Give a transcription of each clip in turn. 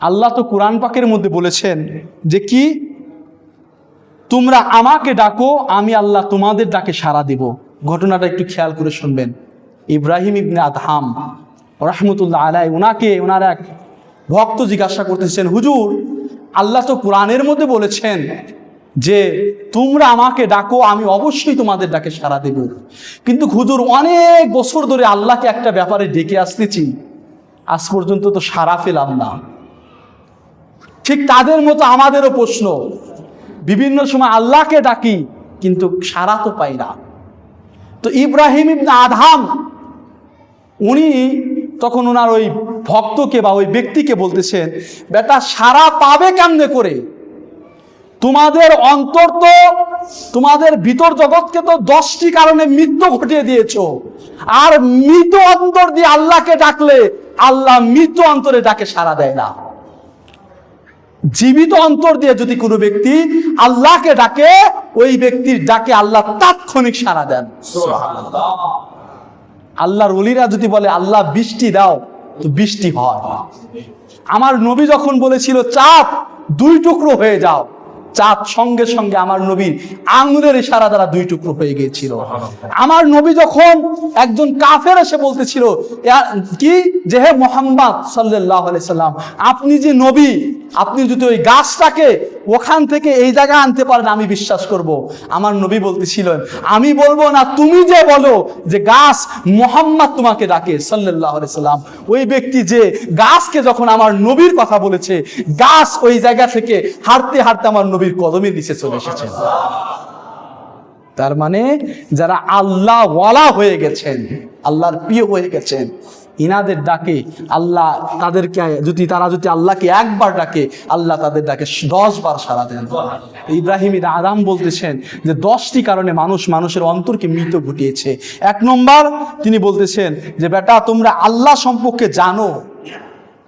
আল্লাহ তো কোরআন পাকের মধ্যে বলেছেন যে কি? তোমরা আমাকে ডাকো, আমি আল্লাহ তোমাদের ডাকে সাড়া দেব। ঘটনাটা একটু খেয়াল করে শুনবেন। ইব্রাহিম ইবনে আদহাম রহমতুল্লাহ আলাই ওনাকে ওনার এক ভক্ত জিজ্ঞাসা করতেছেন, হুজুর, আল্লাহ তো কোরআনের মধ্যে বলেছেন যে তোমরা আমাকে ডাকো, আমি অবশ্যই তোমাদের ডাকে সাড়া দেব। কিন্তু হুজুর, অনেক বছর ধরে আল্লাহকে একটা ব্যাপারে ডেকে আসতেছি। আজ পর্যন্ত তো সাড়া পেলাম না। ঠিক তাদের মতো আমাদেরও প্রশ্ন। বিভিন্ন সময় আল্লাহকে ডাকি, কিন্তু সারা তো পাই না। তো ইব্রাহিম ইবনে আধাম উনি তখন ওনার ওই ভক্তকে বা ওই ব্যক্তিকে বলতেছেন, বেটা সারা পাবে কেমনে করে? তোমাদের অন্তর তো, তোমাদের ভিতর জগৎকে তো দশটি কারণে মৃত্যু ঘটিয়ে দিয়েছ। আর মৃত অন্তর দিয়ে আল্লাহকে ডাকলে, আল্লাহ মৃত অন্তরে ডাকে সাড়া দেয় না। জীবিত অন্তর দিয়ে যদি কোনো ব্যক্তি আল্লাহকে ডাকে ওই ব্যক্তির ডাকে আল্লাহ তাৎক্ষণিক সাড়া দেন। আল্লাহর অলিরা যদি বলে আল্লাহ বৃষ্টি দাও তো বৃষ্টি হয়। আমার নবী যখন বলেছিল চাপ দুই টুকরো হয়ে যাও চাঁদ সঙ্গে সঙ্গে আমার নবীর আঙুলের ইশারা দ্বারা দুই টুকরো হয়ে গিয়েছিল। আমার নবী যখন একজন কাফের এসে বলতেছিল কি? যে হে মোহাম্মদ সাল্লাহ সাল্লাম, আপনি যে নবী, আপনি যদি ওই গাছটাকে ওখান থেকে এই জায়গায় আনতে পারেন, আমি বিশ্বাস করব। আমার নবী বলতেছিলেন, আমি বলব না, তুমি যে বলো যে গাছ মোহাম্মদ তোমাকে ডাকে সাল্লাহ সাল্লাম। ওই ব্যক্তি যে গাছকে যখন আমার নবীর কথা বলেছে, গাছ ওই জায়গা থেকে হাঁটতে হাঁটতে আমার নবীর কদমের নিচে চলে এসেছে তার মানে যারা আল্লাহ ওয়ালা হয়ে গেছেন, আল্লাহর প্রিয় হয়ে গেছেন, ইনাদের ডাকে আল্লাহ তাদেরকে, যদি তারা যদি আল্লাহকে একবার ডাকে, আল্লাহ তাদের ডাকে দশ বার সারা দেন। ইব্রাহিম ইদা আদাম বলতেছেন যে দশটি কারণে মানুষ মানুষের অন্তরকে মৃত ঘটিয়েছে। এক নম্বর, তিনি বলতেছেন যে বেটা, তোমরা আল্লাহ সম্পর্কে জানো,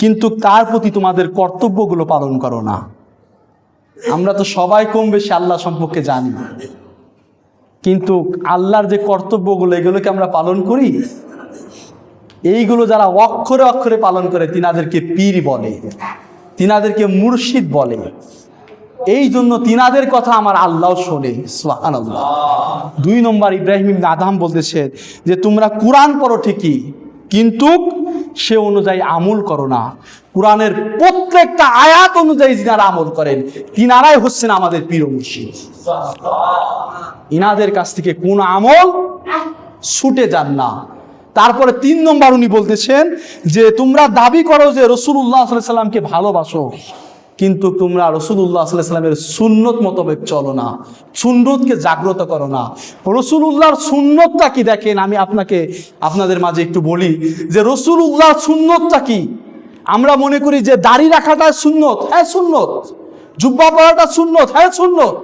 কিন্তু তার প্রতি তোমাদের কর্তব্যগুলো পালন করো না। আমরা তো সবাই কম বেশি আল্লাহ সম্পর্কে জানি। কিন্তু আল্লাহর যে কর্তব্যগুলো এগুলোকে আমরা পালন করি? এইগুলো যারা অক্ষরে অক্ষরে পালন করে, তিনাদেরকে পীর বলে, তিনাদেরকে মুর্শিদ বলে। এই জন্য তিনাদের কথা আমার আল্লাহ শোনে দুই নম্বর ইব্রাহিম আদাম বলতেছে যে, তোমরা কোরআন পড়ো ঠিকই কিন্তু সে অনুযায়ী আমল করো না। কোরআনের প্রত্যেকটা আয়াত অনুযায়ী যিনারা আমল করেন, তিনারাই হচ্ছেন আমাদের প্রিয় মুর্শিদ। ইনাদের কাছ থেকে কোন আমল ছুটে যান না। তারপরে তিন নম্বর উনি বলতেছেন যে, তোমরা দাবি করো যে রসুল্লাহ সাল্লামকে ভালোবাসো। কিন্তু তোমরা রসুল্লাহ সাল্লামের সুন্নত মোতাবেক চলো না। সুন্নতকে জাগ্রত করো না। রসুল্লাহর সুন্নতটা কি? দেখেন, আমি আপনাকে, আপনাদের মাঝে একটু বলি যে রসুল রসুল্লাহর সুন্নতটা কি? আমরা মনে করি যে দাড়ি রাখাটা সুন্নত। হ্যাঁ সুন্নত। জুব্বা পড়াটা সুন্নত। হ্যাঁ সুন্নত।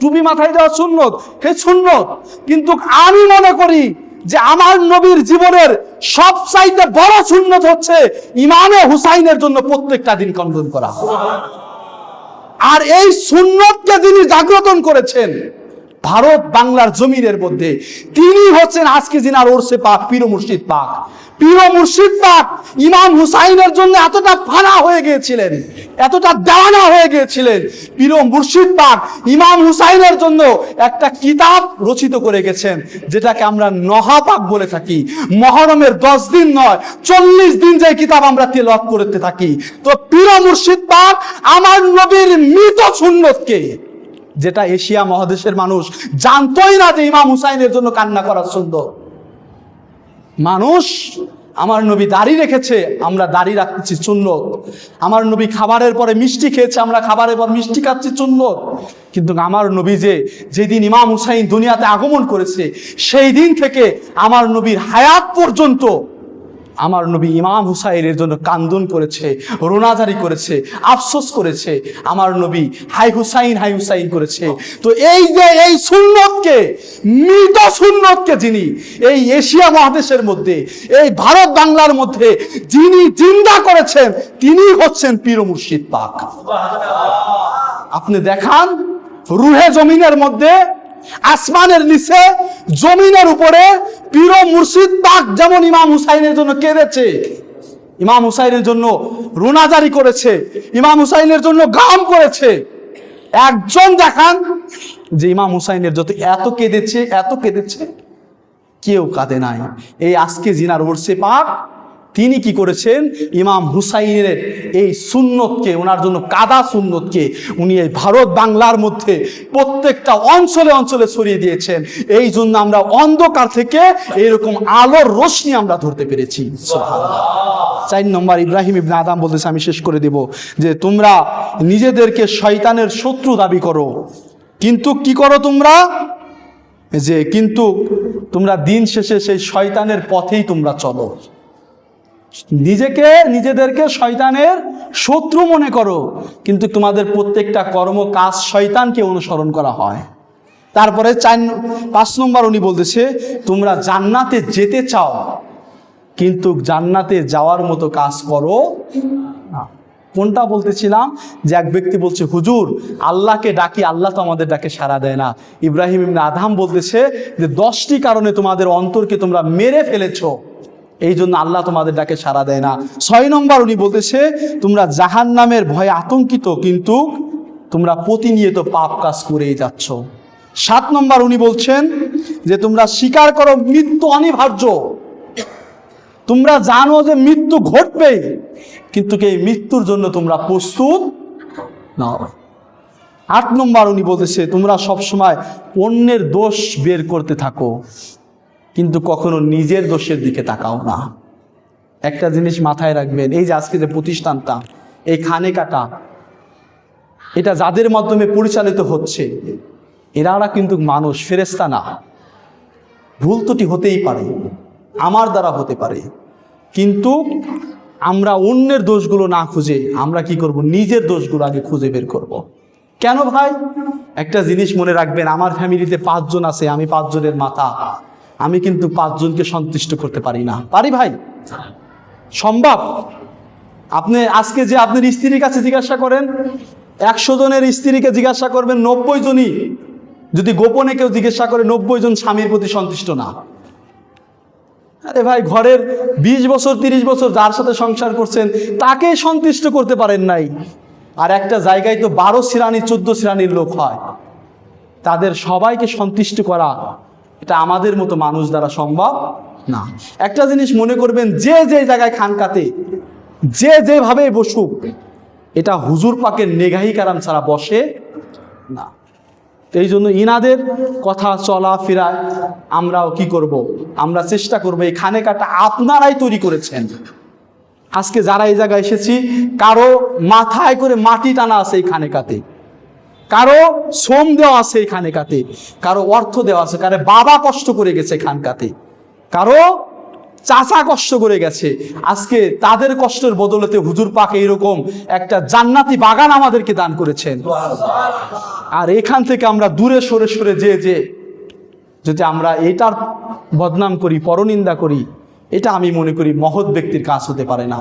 টুপি মাথায় দেওয়া সুন্নত। হে সুন্নত। কিন্তু আমি মনে করি যে আমার নবীর জীবনের সব চাইতে বড় সুন্নত হচ্ছে ইমামে হুসাইনের জন্য প্রত্যেকটা দিন কন্ডন করা। আর এই সুন্নতকে যিনি জাগ্রতন করেছেন। ভারত বাংলার জমিনের মধ্যে। তিনি হচ্ছেন আজকে জিনার ওরসে পাক, পীর মুর্শিদ পাক। পীর মুর্শিদ পাক ইমাম হুসাইনের জন্য এতটা ফানা হয়ে গিয়েছিলেন, এতটা দেওয়ানা হয়ে গিয়েছিলেন। পীর মুর্শিদ পাক ইমাম হুসাইনের জন্য একটা কিতাব রচিত করে গেছেন, যেটাকে আমরা নহাপাক বলে থাকি। মহরমের দশ দিন নয়, চল্লিশ দিন যে কিতাব আমরা তেলাওয়াত করতে থাকি। তো পীর মুর্শিদ পাক আমার নবীর মৃত সুন্নতকে যেটা এশিয়া মহাদেশের মানুষ জানতোই না যে ইমাম হুসাইনের জন্য কান্না করা সুন্দর। মানুষ আমার নবী দাড়ি রেখেছে, আমরা দাড়ি রাখতেছি সুন্নত। আমার নবী খাবারের পরে মিষ্টি খেয়েছে, আমরা খাবারের পর মিষ্টি খাচ্ছি সুন্নত। কিন্তু আমার নবী যে যেদিন ইমাম হুসাইন দুনিয়াতে আগমন করেছে, সেই দিন থেকে আমার নবীর হায়াত পর্যন্ত আমার নবী ইমাম হুসাইনের জন্য কান্দন করেছে, রোনাজারি করেছে, আফসোস করেছে, আমার নবী হাই হুসাইন হাই হুসাইন করেছে। তো এই যে এই সুন্নতকে, মৃত সুন্নতকে যিনি এই এশিয়া মহাদেশের মধ্যে, এই ভারত বাংলার মধ্যে যিনি জিন্দা করেছেন, তিনি হচ্ছেন পীর মুর্শিদ পাক। আপনি দেখান, রুহে জমিনের মধ্যে আসমানের নিচে, জমিনের উপরে পীর মুর্শিদ পাক যেমন ইমাম হুসাইনের জন্য কেঁদেছে, ইমাম হুসাইনের জন্য রোনাজারি করেছে, ইমাম হুসাইনের জন্য গাম করেছে। একজন দেখান যে ইমাম হুসাইনের যত এত কেঁদেছে এত কেঁদেছে, কেউ কাঁদে নাই। এই আজকে জিনার ওরসে পাক তিনি কি করেছেন? ইমাম হুসাইনের এই সুন্নতকে, ওনার জন্য কাদা সুন্নতকে উনি এই ভারত বাংলার মধ্যে প্রত্যেকটা অঞ্চলে অঞ্চলে ছড়িয়ে দিয়েছেন। এই জন্য আমরা অন্ধকার থেকে এরকম আলোর রশ্মি আমরা ধরতে পেরেছি। চার নম্বর, ইব্রাহিম ইবনে আদাম বলতেছে, আমি শেষ করে দেব যে তোমরা নিজেদেরকে শয়তানের শত্রু দাবি করো। কিন্তু কি করো তোমরা? যে কিন্তু তোমরা দিন শেষে সেই শয়তানের পথেই তোমরা চলো। নিজেকে, নিজেদেরকে শয়তানের শত্রু মনে করো। কিন্তু তোমাদের প্রত্যেকটা কর্ম কাজ শয়তানকে অনুসরণ করা হয়। তারপরে চার পাঁচ নম্বর উনি বলতেছে, তোমরা জান্নাতে যেতে চাও, কিন্তু জান্নাতে যাওয়ার মতো কাজ করো কোনটা বলতেছিলাম? যে এক ব্যক্তি বলছে, হুজুর, আল্লাহকে ডাকি, আল্লাহ তো আমাদের ডাকে সাড়া দেয় না। ইব্রাহিম আধাম বলতেছে যে, দশটি কারণে তোমাদের অন্তরকে তোমরা মেরে ফেলেছো। এই জন্য আল্লাহ তোমাদের ডাকে সাড়া দেয় না। ছয় নম্বর উনি বলতেছে, তোমরা জাহান নামের ভয়ে আতঙ্কিত, কিন্তু তোমরা প্রতিনিয়ত পাপ কাজ করেই যাচ্ছ। সাত নম্বর উনি বলছেন যে, তোমরা স্বীকার করো মৃত্যু অনিবার্য। তোমরা জানো যে মৃত্যু ঘটবেই, কিন্তু এই মৃত্যুর জন্য তোমরা প্রস্তুত নাও। আট নম্বর উনি বলতেছে, তোমরা সবসময় অন্যের দোষ বের করতে থাকো। কিন্তু কখনো নিজের দোষের দিকে তাকাও না। একটা জিনিস মাথায় রাখবেন, এই যে আজকে যে প্রতিষ্ঠানটা, এই খানে কাটা এটা যাদের মাধ্যমে পরিচালিত হচ্ছে, এরারা কিন্তু মানুষ ফেরেস্তা না। ভুল ত্রুটি হতেই পারে, আমার দ্বারা হতে পারে। কিন্তু আমরা অন্যের দোষগুলো না খুঁজে, আমরা কি করব? নিজের দোষগুলো আগে খুঁজে বের করব। কেন ভাই? একটা জিনিস মনে রাখবেন, আমার ফ্যামিলিতে পাঁচজন আছে, আমি পাঁচজনের মাথা আমি কিন্তু পাঁচজনকে সন্তুষ্ট করতে পারি না। পারি ভাই? সম্ভব? আপনি আজকে যে আপনার স্ত্রীর কাছে জিজ্ঞাসা করেন, একশো জনের স্ত্রীকে জিজ্ঞাসা করবেন, নব্বই জনই যদি গোপনে কেউ জিজ্ঞাসা করে, নব্বই জন স্বামীর প্রতি সন্তুষ্ট না। আরে ভাই, ঘরের ২০ বছর ৩০ বছর যার সাথে সংসার করছেন, তাকে সন্তুষ্ট করতে পারেন নাই। আর একটা জায়গায় তো বারো শ্রেণি, চোদ্দ শ্রেণির লোক হয়। তাদের সবাইকে সন্তুষ্ট করা এটা আমাদের মতো মানুষ দ্বারা সম্ভব না। একটা জিনিস মনে করবেন, যে যে জায়গায় খানকাতে যে যেভাবে বসুক, এটা হুজুর পাকের নেগাহি কারাম ছাড়া বসে না। এই জন্য ইনাদের কথা চলা ফেরায় আমরাও কি করব। আমরা চেষ্টা করব এই খানে কাটা আপনারাই তৈরি করেছেন। আজকে যারা এই জায়গায় এসেছি, কারও মাথায় করে মাটি টানা আছে এই খানেকাতে কারও শ্রম দেওয়া আছে এই খানেকাতে কারও অর্থ দেওয়া আছে, কারও বাবা কষ্ট করে গেছে খানকাতে কারও চাচা কষ্ট করে গেছে। আজকে তাদের কষ্টের বদলেতে হুজুর পাকে এরকম একটা জান্নাতি বাগান আমাদেরকে দান করেছেন। আর এখান থেকে আমরা দূরে সরে সরে যে যে, যদি আমরা এটার বদনাম করি, পরনিন্দা করি, এটা আমি মনে করি মহৎ ব্যক্তির কাজ হতে পারে না।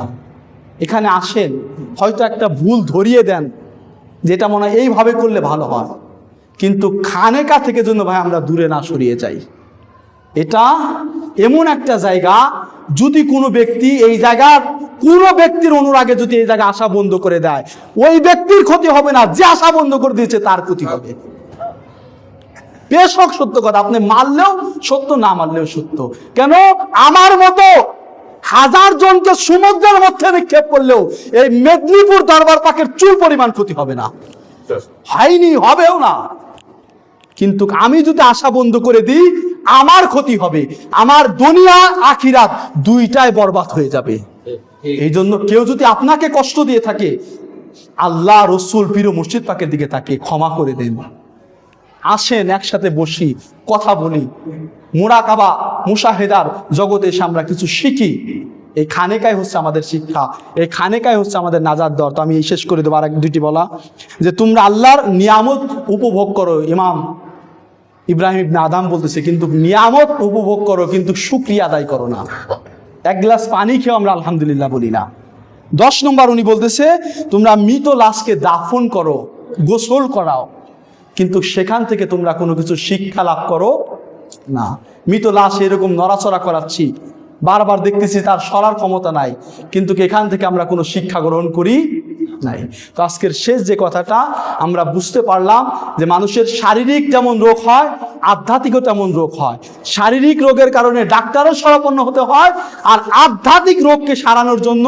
এখানে আসেন, হয়তো একটা ভুল ধরিয়ে দেন যেটা মনে হয় এইভাবে করলে ভালো হয়। কিন্তু খানেকা থেকে জন্য ভাই আমরা দূরে না সরিয়ে যাই। এটা এমন একটা জায়গা, যদি কোনো ব্যক্তি এই জায়গার, কোনো ব্যক্তির অনুরাগে যদি এই জায়গা আশা বন্ধ করে দেয়, ওই ব্যক্তির ক্ষতি হবে না, যে আশা বন্ধ করে দিয়েছে তার ক্ষতি হবে। বেশ সত্য কথা, আপনি মারলেও সত্য, না মারলেও সত্য। কেন? আমার মতো হাজার জনকে সমুদ্রের মধ্যে নিক্ষেপ করলেও এই মেদিনীপুর দরবার পাকের চুল পরিমাণ ক্ষতি হবে না। হয়নি হবেও না। কিন্তু আমি যদি আশা বন্ধ করে দিই আমার ক্ষতি হবে। আমার দুনিয়া আখিরাত দুইটাই বরবাদ হয়ে যাবে। এই জন্য কেউ যদি আপনাকে কষ্ট দিয়ে থাকে আল্লাহ রসুল পীর মসজিদ পাকের দিকে তাকে ক্ষমা করে দেন। আসেন, একসাথে বসি, কথা বলি। মোরাকাবা, মুশাহেদার জগতে এসে আমরা কিছু শিখি। এই খানেকাই হচ্ছে আমাদের শিক্ষা। এই খানেকাই হচ্ছে আমাদের নাজার দর। তো আমি এই শেষ করে দেবো আর এক দুইটি বলা। যে তোমরা আল্লাহর নিয়ামত উপভোগ করো, ইমাম ইব্রাহিম ইবনে আদাম বলতেছে, কিন্তু নিয়ামত উপভোগ করো, কিন্তু সুক্রিয়া আদায় করো না। এক গ্লাস পানি খেয়েও আমরা আলহামদুলিল্লাহ বলি না। দশ নম্বর উনি বলতেছে, তোমরা মৃত লাশকে দাফন করো, গোসল করাও। কিন্তু সেখান থেকে তোমরা কোনো কিছু শিক্ষা লাভ করো না। মৃত লাশ এরকম নড়াচড়া করাচ্ছি। বারবার দেখতেছি তার সরার ক্ষমতা নাই। কিন্তু এখান থেকে আমরা কোনো শিক্ষা গ্রহণ করি নাই। তো আজকের শেষ যে কথাটা, আমরা বুঝতে পারলাম যে মানুষের শারীরিক যেমন রোগ হয়, আধ্যাত্মিকও তেমন রোগ হয়। শারীরিক রোগের কারণে ডাক্তারও সরাপন্ন হতে হয়, আর আধ্যাত্মিক রোগকে সারানোর জন্য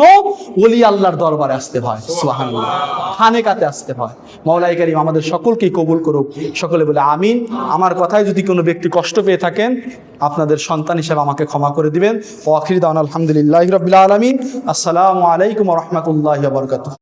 ওলি আল্লাহর দরবারে আসতে হয়। সুবহানাল্লাহ। খানেকাতে আসতে হয়। মৌলাই করিম, আমাদের সকলকেই কবুল করুক। সকলে বলে আমিন। আমার কথায় যদি কোনো ব্যক্তি কষ্ট পেয়ে থাকেন, আপনাদের সন্তান হিসেবে আমাকে ক্ষমা করে দিবেন। ও আখির দান আলহামদুলিল্লাহ রবিল আলমিন। আসসালামু আলাইকুম রহমতুল্লাহ বরকাত